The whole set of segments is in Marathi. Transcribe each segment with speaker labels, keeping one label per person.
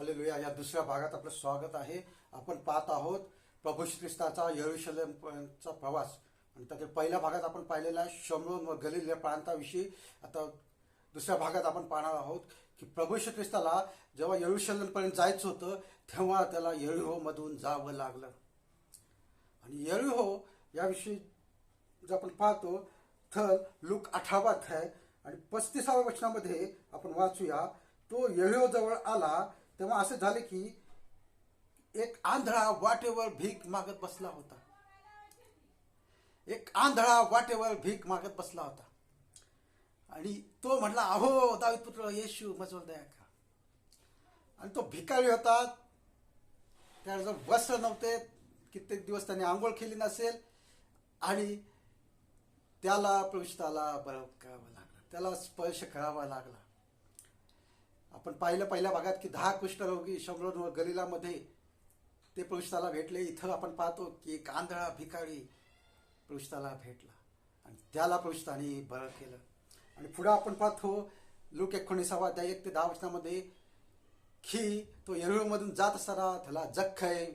Speaker 1: हलेलुया. या दुसऱ्या भागात आपलं स्वागत आहे. आपण पाहत आहोत प्रभू ख्रिस्ताचा यरुशलेमचा प्रवास. आणि त्यातील पहिल्या भागात आपण पाहिलेला आहे शमरोन व गलील या प्रांताविषयी. आता दुसऱ्या भागात आपण पाहणार आहोत की प्रभू ख्रिस्ताला जेव्हा यरुशलेमपर्यंत जायचं होतं तेव्हा त्याला मधून जावं लागलं. आणि यरिहो याविषयी जर आपण पाहतो तर लूक अठरावा अध्याय आणि पस्तीसाव्या वचनामध्ये आपण वाचूया तो यरिहो जवळ आला तेव्हा असं झालं की एक आंधळा वाटेवर भीक मागत बसला होता. एक आंधळा वाटेवर भीक मागत बसला होता. आणि तो म्हटला अहो दावी पुत्र येशू मजवल दया का आणि तो भिकारी होता. त्याजवळ वस्त्र नव्हते कित्येक दिवस त्याने आंघोळ केली नसेल आणि त्याला प्रविष्टाला बरं करावं लागलं. त्याला स्पर्श करावा लागला. आपण पाहिलं पहिल्या भागात की दहा कुष्ठरोगी शंभर व गलिलामध्ये ते पृष्ठाला भेटले. इथं आपण पाहतो की एक आंधळा भिकारी प्रविष्टाला भेटला आणि त्याला पृष्ठाने बरं केलं. आणि पुढं आपण पाहतो लोक एकोणीसावा द्या एक ते दहा वर्षामध्ये की तो येरुळमधून जात असताना त्याला जख्खय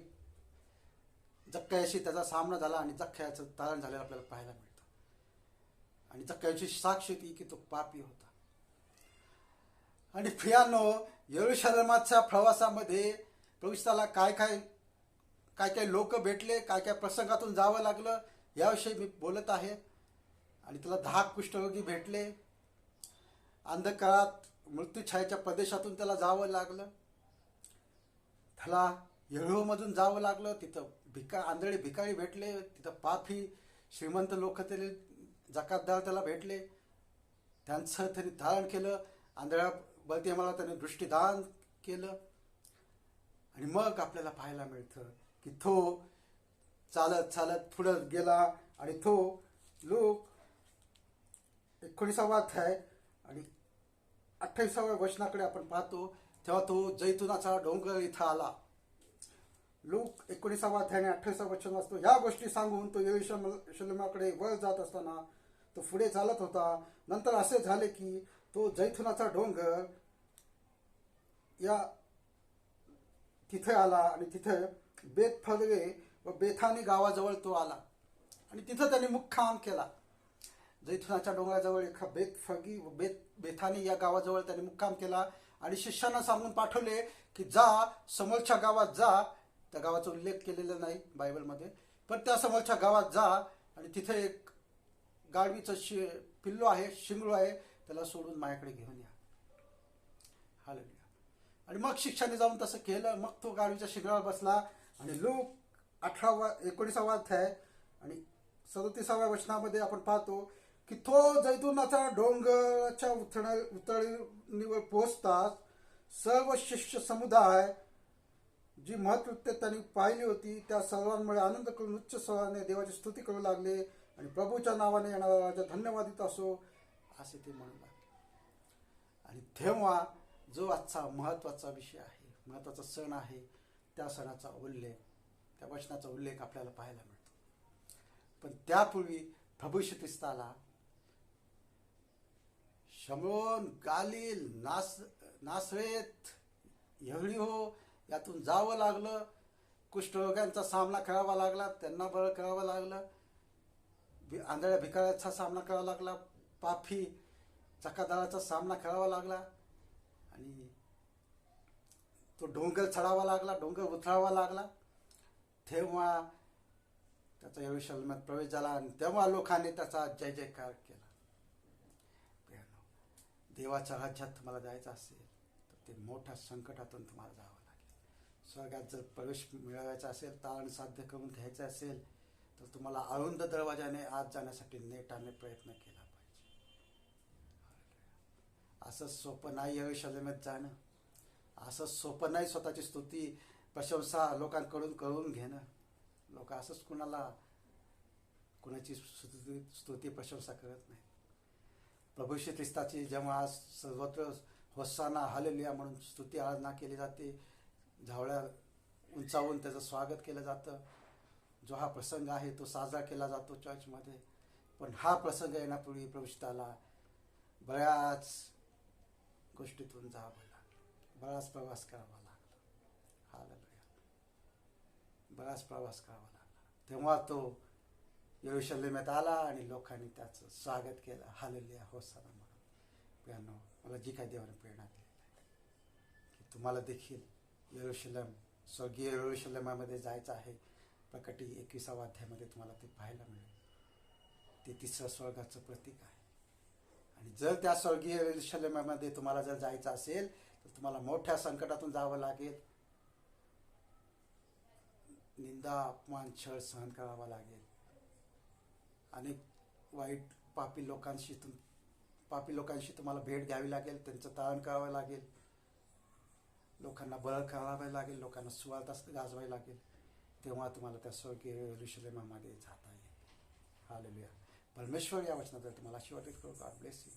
Speaker 1: जक्कयाशी त्याचा सामना झाला आणि जख्खयाचं तारण झालेलं आपल्याला पाहायला मिळतं. आणि जक्कयाची साक्ष ती की तो पापी होता. आणि फियानो यरुशलेमाच्या प्रवासामध्ये प्रविष्टाला काय काय काय काय लोक भेटले काय काय प्रसंगातून जावं लागलं याविषयी मी बोलत आहे. आणि त्याला दहा कुष्ठरोगी भेटले. अंधकारात मृत्यूछायाच्या प्रदेशातून त्याला जावं लागलं. त्याला येळूमधून जावं लागलं. तिथं भिका आंधळे भिकारी भेटले. तिथं पाफी श्रीमंत लोक तरी जकातदार त्याला भेटले. त्यांचं त्यांनी धारण केलं. आंधळ्या बलते मला त्याने दृष्टीदान केलं. आणि मग आपल्याला पाहायला मिळतं की तो चालत चालत पुढं गेला आणि तो लोक एकोणीसावा अध्याय आणि अठ्ठावीसाव्या वचनाकडे आपण पाहतो तेव्हा तो जैतुनाचा डोंगर इथं आला. लोक एकोणीसावा अध्याय आणि अठ्ठावीसावा वचन वाचतो. या गोष्टी सांगून तो येशलमाकडे वर जात असताना तो पुढे चालत होता. नंतर असे झाले की तो जैथुनाचा डोंगर या तिथे आला आणि तिथे बेतफगवे व बेथानी गावाजवळ तो आला. आणि तिथं त्याने मुक्काम केला. जैथुनाच्या डोंगराजवळ एका बेतफगी व बेत बेथानी या गावाजवळ त्याने मुक्काम केला आणि शिष्यांना सांगून पाठवले की जा समोरच्या गावात जा. त्या गावाचा उल्लेख केलेला नाही बायबलमध्ये पण त्या समोरच्या गावात जा. आणि तिथे एक गाडवीचं शि पिल्लू आहे शिंगळू आहे. त्याला सोडून माझ्याकडे घेऊन या. हालेलुया. आणि मग शिक्षाने जाऊन तसं केलं. मग तो गाडीच्या शिंगळावर बसला आणि लोक अठरावा एकोणीसावा अध्याय आणि सदतीसाव्या वचनामध्ये आपण पाहतो की तो जैतुनाचा डोंगराच्या उतळ उतरणीवर पोहोचताच सर्व शिष्य समुदाय जी महत्वते त्यांनी पाहिली होती त्या सर्वांमुळे आनंद करून उच्च स्वराने देवाची स्तुती करू लागले आणि प्रभूच्या नावाने येणारा राजा धन्यवादित असो. असे ते म्हणू लागले. आणि तेव्हा जो आजचा महत्त्वाचा विषय आहे महत्त्वाचा सण आहे त्या सणाचा उल्लेख त्या वचनाचा उल्लेख आपल्याला पाहायला मिळतो. पण त्यापूर्वी प्रभू ख्रिस्ताला शमरोन गालिल नास नासरेत हो यातून जावं लागलं. कुष्ठरोग्यांचा सामना करावा लागला त्यांना बरं करावं लागलं. आंधळ्या भिकाऱ्याचा सामना करावा लागला. पाफी चकादाराचा सामना करावा लागला आणि तो डोंगर चढावा लागला डोंगर उतरावा लागला. तेव्हा त्याचा यरुशलेमात प्रवेश झाला आणि तेव्हा लोकांनी त्याचा जय जयकार केला. देवाच्या राज्यात तुम्हाला जायचं असेल तर ते मोठ्या संकटातून तुम्हाला जावं लागेल. स्वर्गात जर प्रवेश मिळवायचा असेल तारण साध्य करून घ्यायचं असेल तर तुम्हाला अरुंद दरवाजाने आत जाण्यासाठी नेटाने प्रयत्न केला. असं सोपं नाही यरुशलेमात जाणं. असं सोपं नाही स्वतःची स्तुती प्रशंसा लोकांकडून करून घेणं. लोक असंच कुणाला कुणाची स्तुती स्तुती प्रशंसा करत नाही प्रभू श्री ख्रिस्ताची जेव्हा आज सर्वत्र होसाना हालेलुया म्हणून स्तुती आराधना केली जाते झावळ्या उंचावून त्याचं स्वागत केलं जातं. जो हा प्रसंग आहे तो साजरा केला जातो चर्चमध्ये पण हा प्रसंग येण्यापूर्वी प्रविष्टाला बऱ्याच गोष्टीतून जावं लागलं. बराच प्रवास करावा लागला. हा बराच प्रवास करावा लागला. तेव्हा तो येरुशलेमात आला आणि लोकांनी त्याचं स्वागत केलं. हालेल्या हो सरा म्हणून मला जी काय देवाने प्रेरणा दिलेली की तुम्हाला देखील येरुशलम स्वर्गीय येरुशलमामध्ये जायचं आहे. प्रकटी एकविसावा अध्यायामध्ये तुम्हाला ते पाहायला मिळेल. ते तिसरं स्वर्गाचं प्रतीक आहे. आणि जर त्या स्वर्गीय शल्यमामध्ये तुम्हाला जर जायचं असेल तर तुम्हाला मोठ्या संकटातून जावं लागेल. निंदा अपमान छळ सहन करावा लागेल. अनेक वाईट पापी लोकांशी तुम पापी लोकांशी तुम्हाला भेट घ्यावी लागेल त्यांचं तारण करावं लागेल. लोकांना बळ करावे लागेल लोकांना सुवार्थ गाजवावी लागेल. तेव्हा तुम्हाला त्या स्वर्गीय ऋषलेमामध्ये जाता येईल. हालेलुया. परमेश्वर या वचनात तुम्हाला आशीर्वादित करू गॉड ब्लेस यू